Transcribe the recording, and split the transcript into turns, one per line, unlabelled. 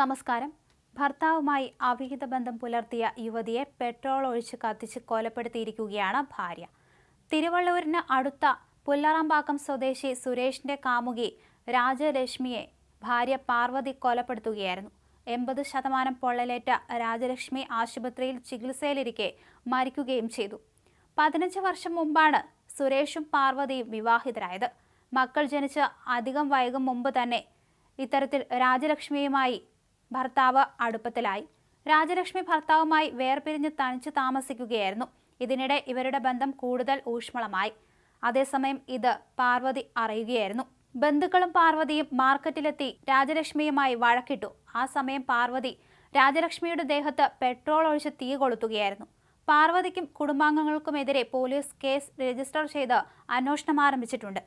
നമസ്കാരം. ഭർത്താവുമായി അവിഹിത ബന്ധം പുലർത്തിയ യുവതിയെ പെട്രോൾ ഒഴിച്ച് കത്തിച്ച് കൊലപ്പെടുത്തിയിരിക്കുകയാണ് ഭാര്യ. തിരുവള്ളൂരിന് അടുത്ത പുല്ലറാമ്പാക്കം സ്വദേശി സുരേഷിന്റെ കാമുകി രാജലക്ഷ്മിയെ ഭാര്യ പാർവതി കൊലപ്പെടുത്തുകയായിരുന്നു. എൺപത് ശതമാനം പൊള്ളലേറ്റ രാജലക്ഷ്മി ആശുപത്രിയിൽ ചികിത്സയിലിരിക്കെ മരിക്കുകയും ചെയ്തു. പതിനഞ്ച് വർഷം മുമ്പാണ് സുരേഷും പാർവതിയും വിവാഹിതരായത്. മക്കൾ ജനിച്ച് അധികം വൈകും മുമ്പ് തന്നെ ഇത്തരത്തിൽ രാജലക്ഷ്മിയുമായി ഭർത്താവ് അടുപ്പത്തിലായി. രാജലക്ഷ്മി ഭർത്താവുമായി വേർപിരിഞ്ഞ് തനിച്ച് താമസിക്കുകയായിരുന്നു. ഇതിനിടെ ഇവരുടെ ബന്ധം കൂടുതൽ ഊഷ്മളമായി. അതേസമയം ഇത് പാർവതി അറിയുകയായിരുന്നു. ബന്ധുക്കളും പാർവതിയും മാർക്കറ്റിലെത്തി രാജലക്ഷ്മിയുമായി വഴക്കിട്ടു. ആ സമയം പാർവതി രാജലക്ഷ്മിയുടെ ദേഹത്ത് പെട്രോൾ ഒഴിച്ച് തീ കൊളുത്തുകയായിരുന്നു. പാർവതിക്കും കുടുംബാംഗങ്ങൾക്കുമെതിരെ പോലീസ് കേസ് രജിസ്റ്റർ ചെയ്ത് അന്വേഷണം ആരംഭിച്ചിട്ടുണ്ട്.